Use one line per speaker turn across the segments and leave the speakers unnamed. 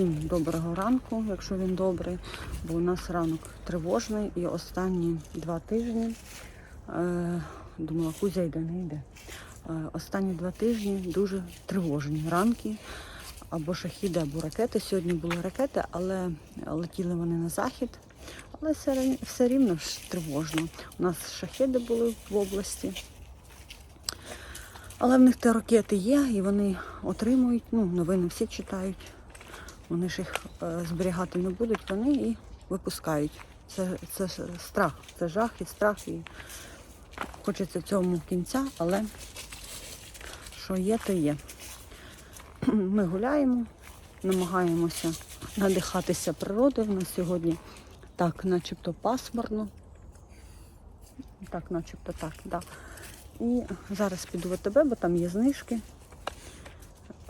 Всім доброго ранку, якщо він добрий, бо у нас ранок тривожний і останні два тижні е, думала, Кузя йде, не йде. Е, останні два тижні дуже тривожні ранки, або шахіди, або ракети. Сьогодні були ракети, але летіли вони на захід. Але все, все рівно тривожно. У нас шахеди були в області. Але в них те ракети є, і вони отримують, ну, новини всі читають. Вони ж їх е, зберігати не будуть, вони і випускають. Це, це страх, це жах і страх. І хочеться цьому кінця, але що є, то є. Ми гуляємо, намагаємося надихатися природою. У нас сьогодні так, начебто пасмурно. Так, начебто так, да. І зараз піду в АТБ, бо там є знижки.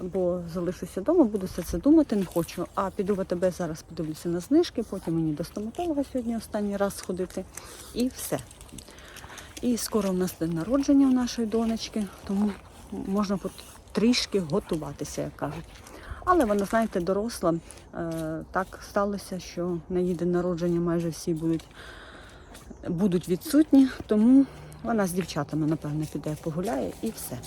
Бо залишуся вдома, буду все це думати, не хочу. А піду в АТБ, зараз подивлюся на знижки, потім мені до стоматолога сьогодні останній раз сходити. І все. І скоро у нас день народження у нашої донечки, тому можна трішки готуватися, як кажуть. Але вона, знаєте, доросла. Е, так сталося, що на її день народження майже всі будуть, будуть відсутні, тому вона з дівчатами, напевно, піде погуляє і все.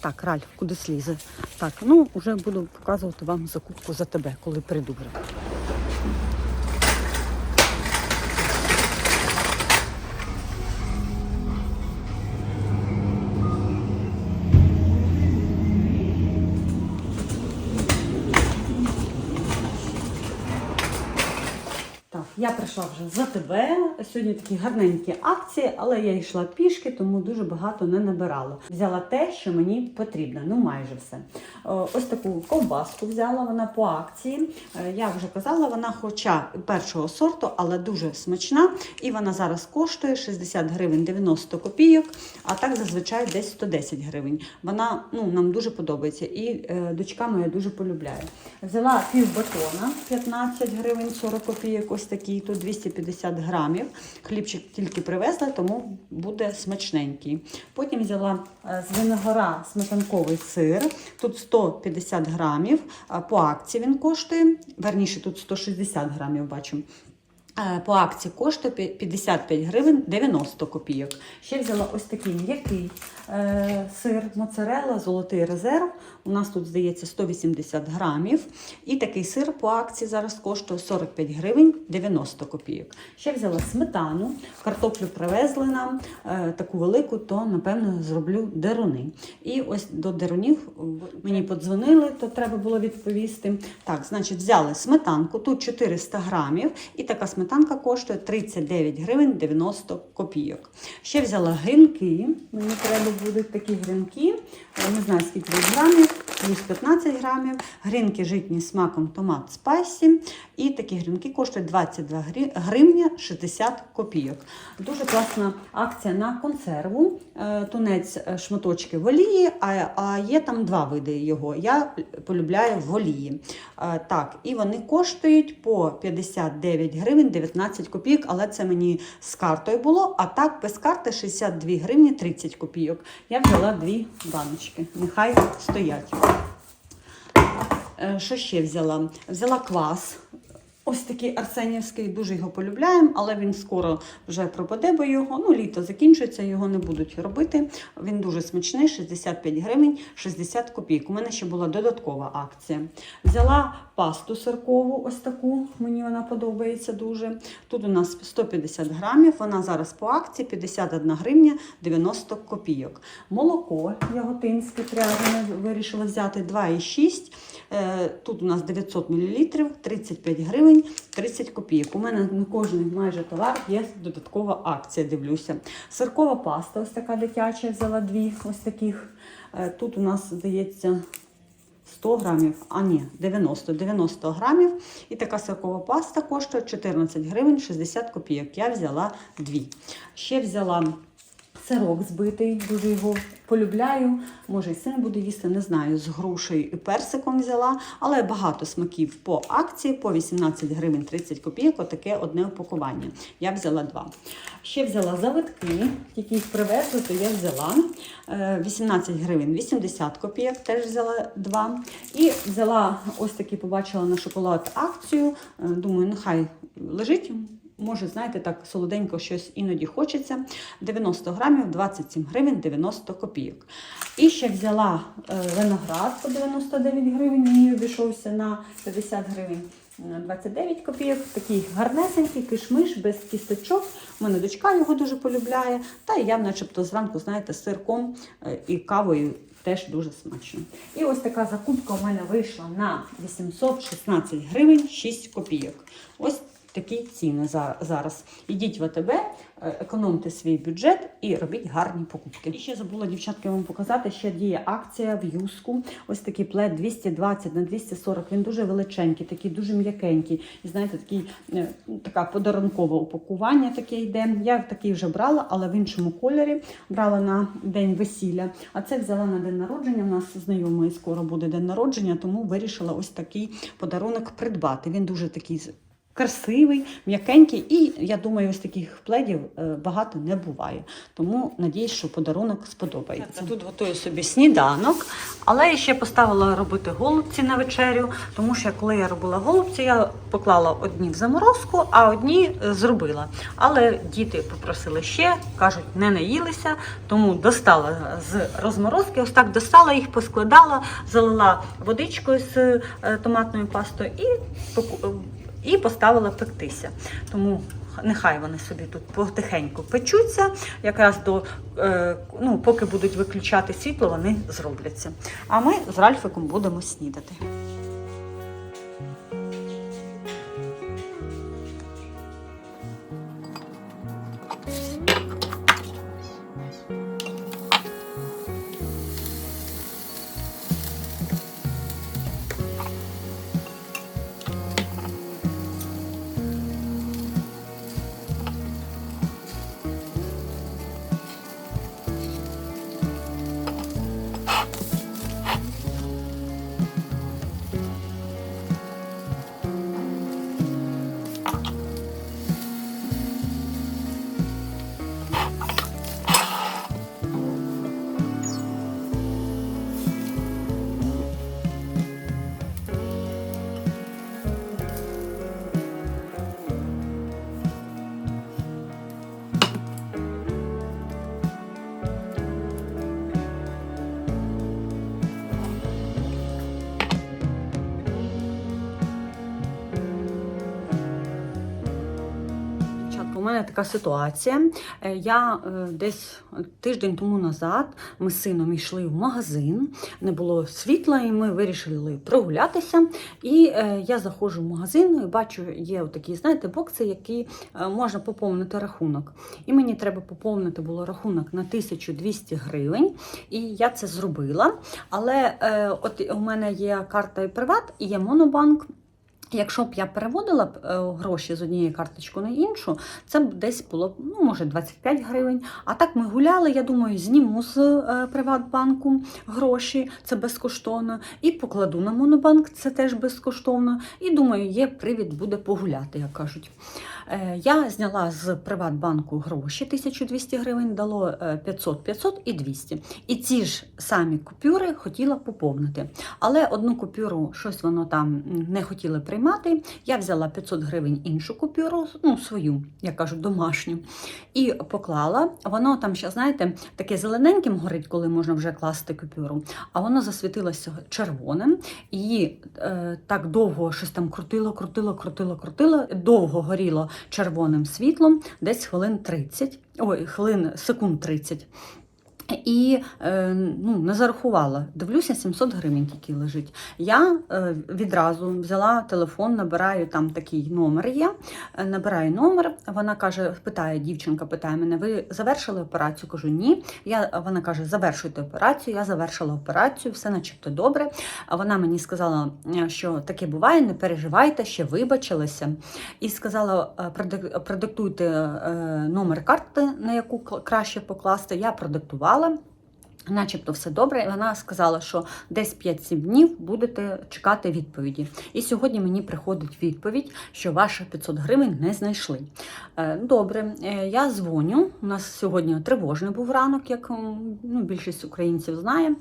Так, Раль, куди слізе? Так, ну вже буду показувати вам закупку за тебе, коли прийду я прийшла вже за тебе. Сьогодні такі гарненькі акції, але я йшла пішки, тому дуже багато не набирала. Взяла те, що мені потрібно, ну майже все. Е, Ось таку ковбаску взяла, вона по акції. Е, Я вже казала, вона хоча першого сорту, але дуже смачна. І вона зараз коштує 60 гривень 90 копійок, а так зазвичай десь 110 гривень. Вона ну, нам дуже подобається. І е, дочка моя дуже полюбляє. Взяла пів батона 15 гривень 40 копійок, ось такий, тут 250 грамів. Хлібчик тільки привезла, тому буде смачненький. Потім взяла е, з Виногора сметанковий сир. Тут 150 грамів. По акції він коштує. Верніше, тут 160 грамів бачу. Е, По акції коштує 55 гривень 90 копійок. Ще взяла ось такий м'який е, сир моцарелла, золотий резерв. У нас тут, здається, 180 грамів. І такий сир по акції зараз коштує 45 гривень 90 копійок. Ще взяла сметану, картоплю привезли нам е, таку велику, то напевно зроблю деруни. І ось до дерунів мені подзвонили, то треба було відповісти. Так, значить, взяли сметанку, тут 400 грамів, і така сметанка коштує 39 гривень 90 копійок. Ще взяла грінки. Мені треба будуть такі грінки. е, Не знаю, скільки грамів, плюс 15 грамів. Грінки житні смаком томат спайсі. І такі грінки коштують 22 грі- гривня 60 копійок. Дуже класна акція на консерву. Е, Тунець е, шматочки в олії, а, а є там два види його. Я полюбляю в олії. Е, Так, і вони коштують по 59 гривень 19 копійок, але це мені з картою було. А так без карти 62 гривні 30 копійок. Я взяла дві баночки. Нехай стоять. Е, Що ще взяла? Взяла квас. Ось такий Арсенівський, дуже його полюбляємо, але він скоро вже пропаде, бо його ну, літо закінчується, його не будуть робити. Він дуже смачний, 65 гривень, 60 копійок. У мене ще була додаткова акція. Взяла пасту сиркову, ось таку, мені вона подобається дуже. Тут у нас 150 грамів, вона зараз по акції 51 гривня 90 копійок. Молоко яготинське пряжене вирішила взяти 2,6. Е, Тут у нас 900 мл, 35 гривень, 30 копійок. У мене на кожен майже товар є додаткова акція, дивлюся. Сиркова паста, ось така дитяча, взяла дві ось таких. Е, Тут у нас, здається, 100 грамів, а ні, 90, 90 грамів. І така сиркова паста коштує 14 гривень 60 копійок. Я взяла дві. Ще взяла сирок збитий, дуже його полюбляю. Може, і син буде їсти, не знаю, з грушею і персиком взяла, але багато смаків по акції, по 18 гривень 30 копійок, отаке одне упакування. Я взяла два. Ще взяла завитки, тільки їх привезли, то я взяла. Е, 18 гривень 80 копійок, теж взяла два. І взяла ось такі, побачила на шоколад акцію. Е, Думаю, нехай лежить. Може, знаєте, так солоденько щось іноді хочеться. 90 грамів, 27 гривень, 90 копійок. І ще взяла е, виноград по 99 гривень, мені обійшовся на 50 гривень. е, 29 копійок, такий гарнесенький кишмиш без кісточок. У мене дочка його дуже полюбляє. Та я, начебто, зранку, знаєте, з сирком е, і кавою теж дуже смачно. І ось така закупка у мене вийшла на 816 гривень 6 копійок. Ось такі ціни зараз. Ідіть в АТБ, е, економте свій бюджет і робіть гарні покупки. І ще забула дівчатки вам показати, ще діє акція в юску. Ось такий плед 220 на 240. Він дуже величенький, такий дуже м'якенький. І знаєте, такий е, така подарункове упакування таке йде. Я такий вже брала, але в іншому кольорі брала на день весілля. А це взяла на день народження. У нас знайомий скоро буде день народження, тому вирішила ось такий подарунок придбати. Він дуже такий красивий, м'якенький, і я думаю, ось таких пледів е, багато не буває. Тому надіюсь, що подарунок сподобається. Тут готую собі сніданок, але я ще поставила робити голубці на вечерю, тому що коли я робила голубці, я поклала одні в заморозку, а одні е, зробила. Але діти попросили ще, кажуть, не наїлися, тому достала з розморозки. Ось так достала їх, поскладала, залила водичкою з е, томатною пастою і і поставила пектися. Тому нехай вони собі тут потихеньку печуться. Якраз до е, ну, поки будуть виключати світло, вони зробляться. А ми з Ральфиком будемо снідати. Така ситуація. Е, Я е, десь тиждень тому назад ми з сином йшли в магазин, не було світла, і ми вирішили прогулятися. І е, я заходжу в магазин і бачу, є такі, знаєте, бокси, які можна поповнити рахунок. І мені треба поповнити було рахунок на 1200 гривень. І я це зробила. Але от у мене є карта і приват, і є монобанк. Якщо б я переводила б е, гроші з однієї карточки на іншу, це б десь було ну, може 25 гривень. А так ми гуляли, я думаю, зніму з е, Приватбанку гроші, це безкоштовно, і покладу на Монобанк, це теж безкоштовно. І думаю, є привід буде погуляти, як кажуть. Е, Я зняла з Приватбанку гроші 1200 гривень, дало е, 500, 500 і 200. І ці ж самі купюри хотіла поповнити. Але одну купюру щось воно там не хотіли приймати. Я взяла 500 гривень іншу купюру, ну свою, я кажу, домашню, і поклала. Воно там ще, знаєте, таке зелененьким горить, коли можна вже класти купюру, а воно засвітилося червоним. І е, так довго щось там крутило, крутило, крутило, крутило, довго горіло червоним світлом, десь хвилин 30, ой, хвилин секунд 30. І е, ну, не зарахувала. Дивлюся, 700 гривень тільки лежить. Я е, відразу взяла телефон, набираю там такий номер є. е, Набираю номер. Вона каже, питає, дівчинка питає мене: ви завершили операцію? Кажу, ні. Я, вона каже, завершуйте операцію. Я завершила операцію, все начебто добре. А вона мені сказала, що таке буває, не переживайте, ще вибачилася. І сказала, продиктуйте номер карти, на яку краще покласти. Я продиктувала. Начебто все добре, і вона сказала, що десь 5-7 днів будете чекати відповіді. І сьогодні мені приходить відповідь, що ваші 500 гривень не знайшли. Е, Добре, е, я дзвоню. У нас сьогодні тривожний був ранок, як ну, більшість українців знає.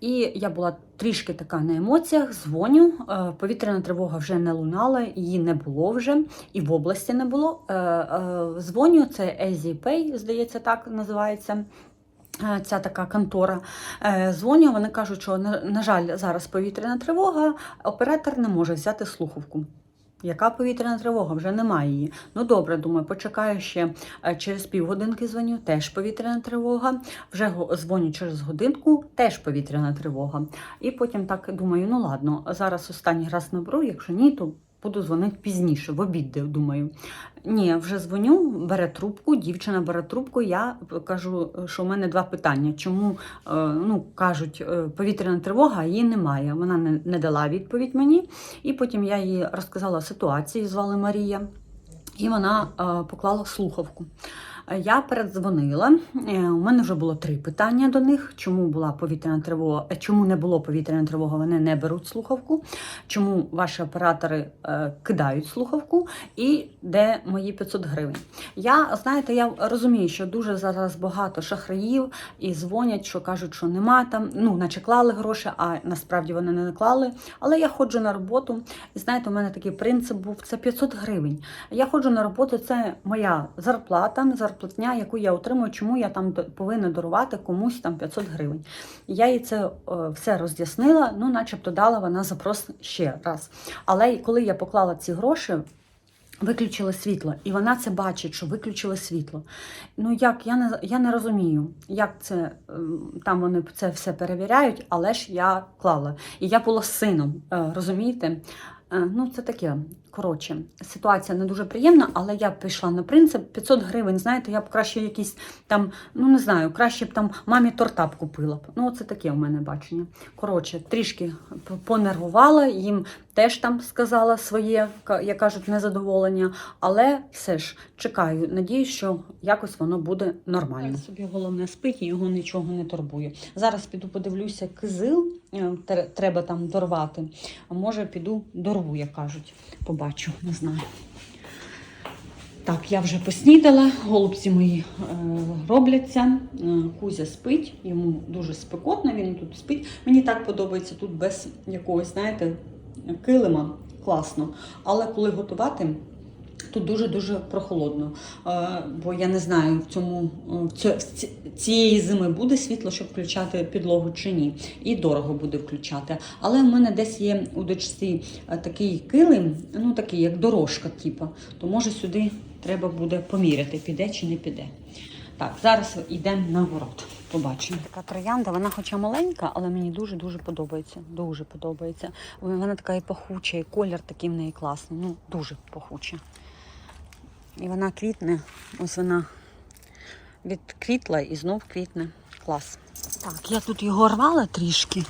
І я була трішки така на емоціях, дзвоню. Е, Повітряна тривога вже не лунала, її не було вже, і в області не було. Дзвоню, це EasyPay, здається, так називається. Е, Ця така контора Е, дзвоню, вони кажуть, що на, жаль, зараз повітряна тривога, оператор не може взяти слухавку. Яка повітряна тривога? Вже немає її. Ну добре, думаю, почекаю ще е, через півгодинки дзвоню, теж повітряна тривога. Вже дзвоню через годинку, теж повітряна тривога. І потім так думаю, ну ладно, зараз останній раз наберу, якщо ні, то буду дзвонити пізніше, в обід, думаю. Ні, вже дзвоню, бере трубку, дівчина бере трубку. Я кажу, що в мене два питання. Чому е, ну, кажуть, е, повітряна тривога, її немає. Вона не, не дала відповідь мені. І потім я їй розказала ситуацію, звали Марія, і вона е, поклала слухавку. Я передзвонила. Е, У мене вже було три питання до них. Чому була повітряна тривога? е, Чому не було повітряної тривоги? Вони не беруть слухавку. Чому ваші оператори е, кидають слухавку? І де мої 500 гривень? Я знаєте, я розумію, що дуже зараз багато шахраїв і дзвонять, що кажуть, що нема там. Ну, наче клали гроші, а насправді вони не клали. Але я ходжу на роботу, і знаєте, у мене такий принцип був: це 500 гривень. Я ходжу на роботу, це моя зарплата, зарплатня, яку я отримую, чому я там повинна дарувати комусь там 500 гривень. Я їй це е, все роз'яснила, ну, начебто дала вона запрос ще раз. Але коли я поклала ці гроші. Виключили світло, і вона це бачить, що виключили світло. Ну як я не я не розумію, як це там вони це все перевіряють, але ж я клала. І я була сином, е, розумієте? Е, Ну, це таке. Коротше, ситуація не дуже приємна, але я пішла на принцип 500 гривень. Знаєте, я б краще якісь там, ну не знаю, краще б там мамі торта б купила б. Ну, це таке у мене бачення. Коротше, трішки понервувала, їм теж там сказала своє, як кажуть, незадоволення, але все ж чекаю. Надіюсь, що якось воно буде нормально. Собі головне спить і його нічого не турбує. Зараз піду подивлюся кизил, е, треба там дорвати. А може піду дорву, як кажуть. Побачу, не знаю. Так, я вже поснідала, голубці мої е, робляться. Е, Кузя спить, йому дуже спекотно, він тут спить. Мені так подобається тут без якогось, знаєте, килима. Класно. Але коли готувати, тут дуже-дуже прохолодно. Е, бо я не знаю, в цьому е, в цієї зими буде світло, щоб включати підлогу чи ні. І дорого буде включати. Але в мене десь є у дочці е, такий килим, ну такий, як дорожка, типу, то може сюди треба буде поміряти, піде чи не піде. Так, зараз йдемо на город. Побачимо. Така троянда, вона хоча маленька, але мені дуже-дуже подобається. Дуже подобається. Вона така і пахуча, і колір такий в неї класний. Ну, дуже пахуча. І вона квітне. Ось вона відквітла і знов квітне. Клас. Так, я тут його рвала трішки,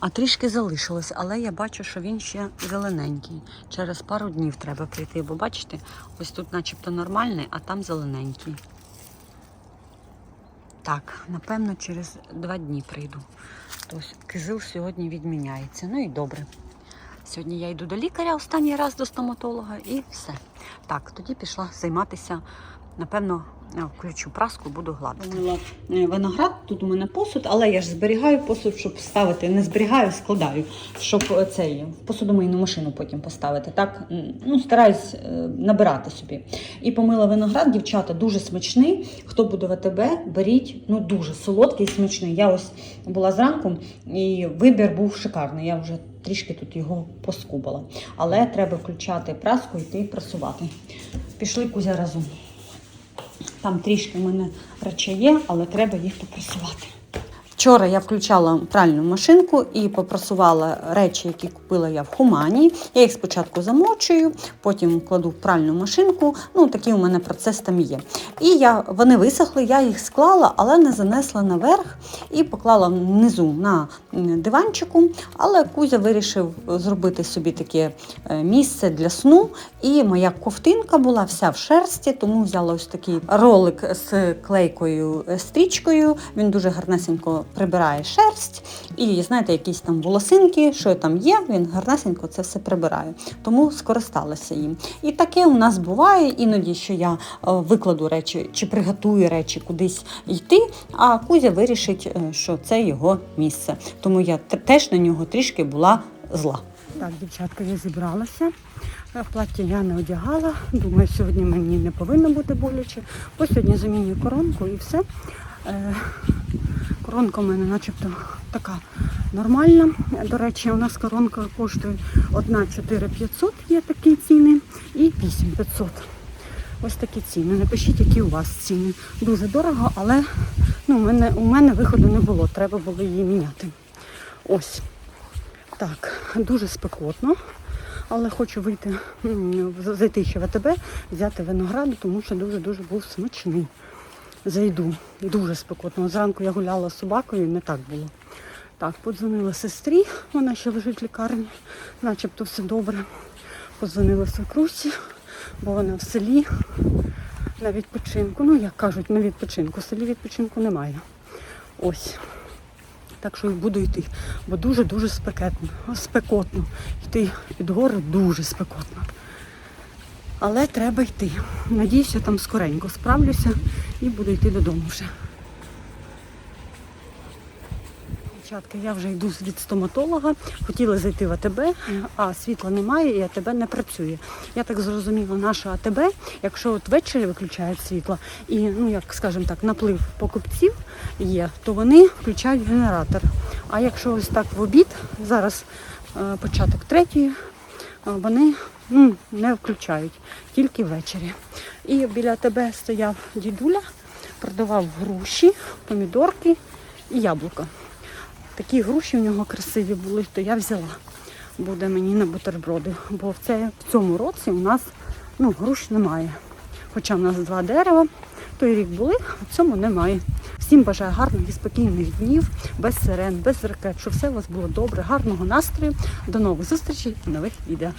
а трішки залишилось, але я бачу, що він ще зелененький. Через пару днів треба прийти, бо бачите, ось тут начебто нормальний, а там зелененький. Так, напевно, через два дні прийду. Тобто кизил сьогодні відміняється. Ну і добре. Сьогодні я йду до лікаря останній раз до стоматолога і все. Так, тоді пішла займатися. Напевно, е, включу праску, буду гладити. Е, виноград, тут у мене посуд, але я ж зберігаю посуд, щоб ставити. Не зберігаю, складаю, щоб е, цей в посудомийну машину потім поставити. Так, ну, стараюсь е, набирати собі. І помила виноград, дівчата, дуже смачний. Хто буде в беріть, ну дуже солодкий смачний. Я ось була зранку, і вибір був шикарний. Я вже трішки тут його поскубала. Але треба включати праску і йти прасувати. Пішли кузя разом. Там трішки в мене речей є, але треба їх попрасувати. Вчора я включала пральну машинку і попрасувала речі, які купила я в Хумані. Я їх спочатку замочую, потім кладу в пральну машинку. Ну, такий у мене процес там є. І я, вони висохли, я їх склала, але не занесла наверх і поклала внизу на диванчику. Але Кузя вирішив зробити собі таке е, місце для сну. І моя ковтинка була вся в шерсті, тому взяла ось такий ролик з клейкою е, стрічкою. Він дуже гарнесенько прибирає шерсть. І знаєте, якісь там волосинки, що там є, він гарнесенько це все прибирає. Тому скористалася їм. І таке у нас буває іноді, що я е, викладу речі чи приготую речі кудись йти, а Кузя вирішить, е, що це його місце. Тому я теж на нього трішки була зла. Так, дівчатка, я зібралася. Е, Плаття я не одягала. Думаю, сьогодні мені не повинно бути боляче. Ось сьогодні замінюю коронку і все. Коронка у мене начебто така нормальна. До речі, у нас коронка коштує 1 4500, є такі ціни, і 8500. Ось такі ціни. Напишіть, які у вас ціни. Дуже дорого, але ну, у, мене, у мене виходу не було, треба було її міняти. Ось. Так, дуже спекотно, але хочу вийти, зайти ще в АТБ, взяти винограду, тому що дуже-дуже був смачний. Зайду. Дуже спекотно. Зранку я гуляла з собакою, не так було. Так, подзвонила сестрі, вона ще лежить в лікарні, начебто все добре. Подзвонила свекрусі, бо вона в селі на відпочинку. Ну, як кажуть, на відпочинку. В селі відпочинку немає. Ось. Так що і буду йти, бо дуже-дуже спекотно. спекотно. Йти під гори дуже спекотно. Але треба йти. Надіюся, там скоренько справлюся і буду йти додому вже. Дівчатка, я вже йду від стоматолога. Хотіла зайти в АТБ, а світла немає і АТБ не працює. Я так зрозуміла, наша АТБ, якщо от ввечері виключають світло і, ну як скажімо так, наплив покупців є, то вони включають генератор. А якщо ось так в обід, зараз е, початок третьої, вони ну, не включають, тільки ввечері. І біля тебе стояв дідуля, продавав груші, помідорки і яблука. Такі груші в нього красиві були, то я взяла. Буде мені на бутерброди. Бо в, це, в цьому році у нас ну, груш немає. Хоча в нас два дерева, той рік були, а в цьому немає. Всім бажаю гарних і спокійних днів, без сирен, без ракет, щоб все у вас було добре, гарного настрою. До нових зустрічей і нових відео.